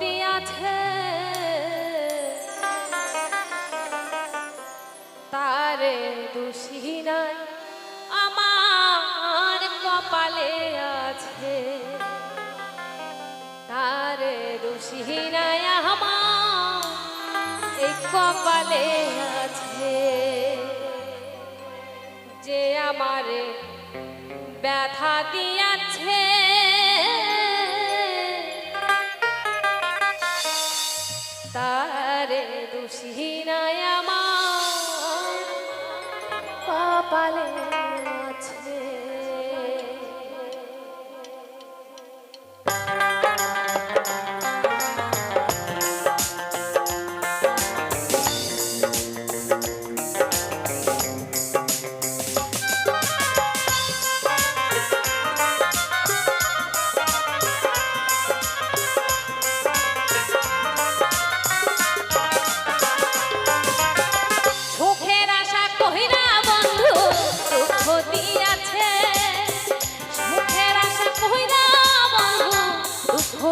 দিয়াছে তারে দোষী নাই, আমার কপালে আছে। তারে দোষী নাই, আমার এই কপালে আছে। যে আমারে ব্যথা দিয়াছে কপালে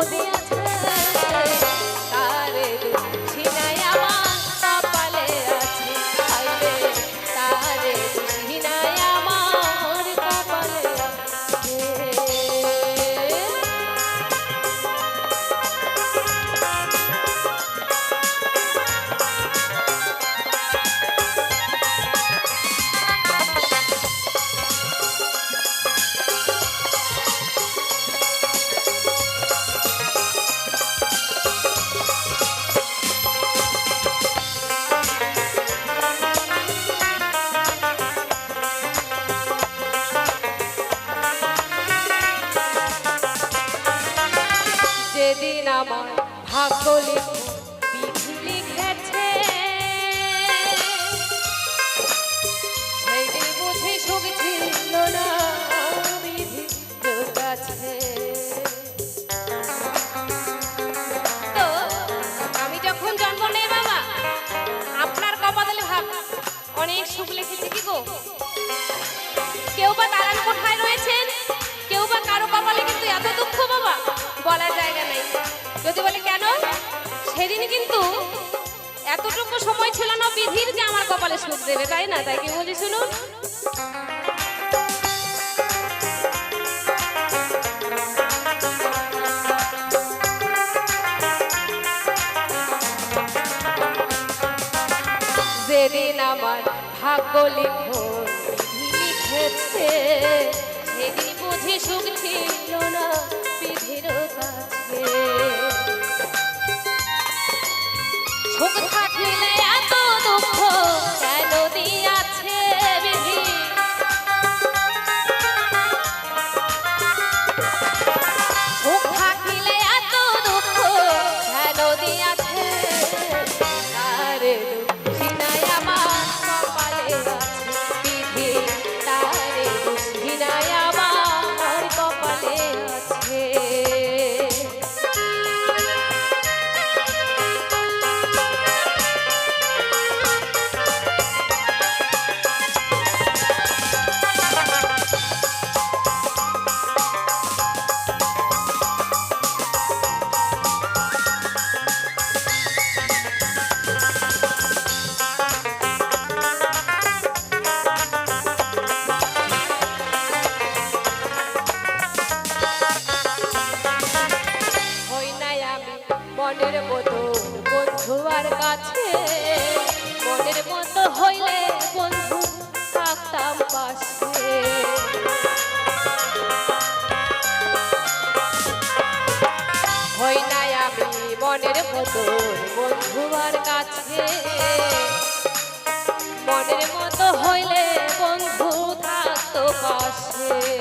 দুঃখ আমার ভাগ্য লিখেছে সেই বুঝি সুখ ছিল না, বিধি কাছে অনেক সুখ লিখেছে কি কেউ বা দালান কোঠায় রয়েছেন, কেউ বা কারও কপালে কিন্তু এত দুঃখ বাবা বলার জায়গা নেই। যদি বলে কেন? সেদিন কিন্তু এতটুকু সময় ছিল না বিধির যে আমার কপালে সুখ দেবে, তাই না? তাই কি বলি শুনুন যেদিন আমার ভাগ্য লিখন লিখেছে, সেদিন বুঝি সুখ ছিল না। মতো কাছে। মনের মতো হইলে বন্ধু থাকতো পাশে।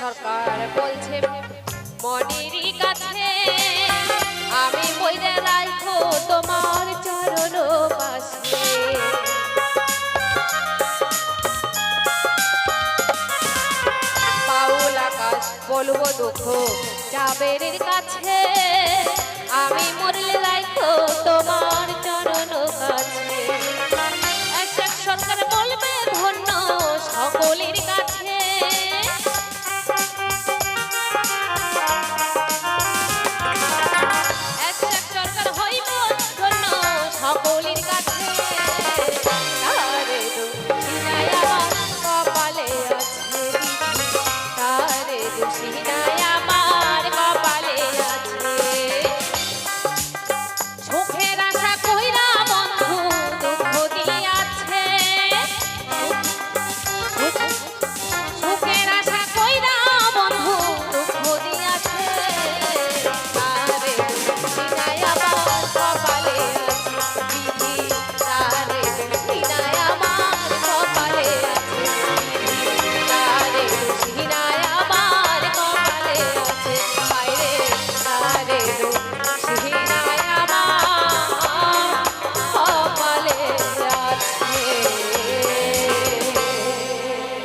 সরকার বলছে মনেরই কাছে আমি বইরে রাখো তোমার চরণ পাশে। পাউল আকাশ বলব দুঃখ চাবের কাছে, আমি মরলে রাখো তোমার চরণ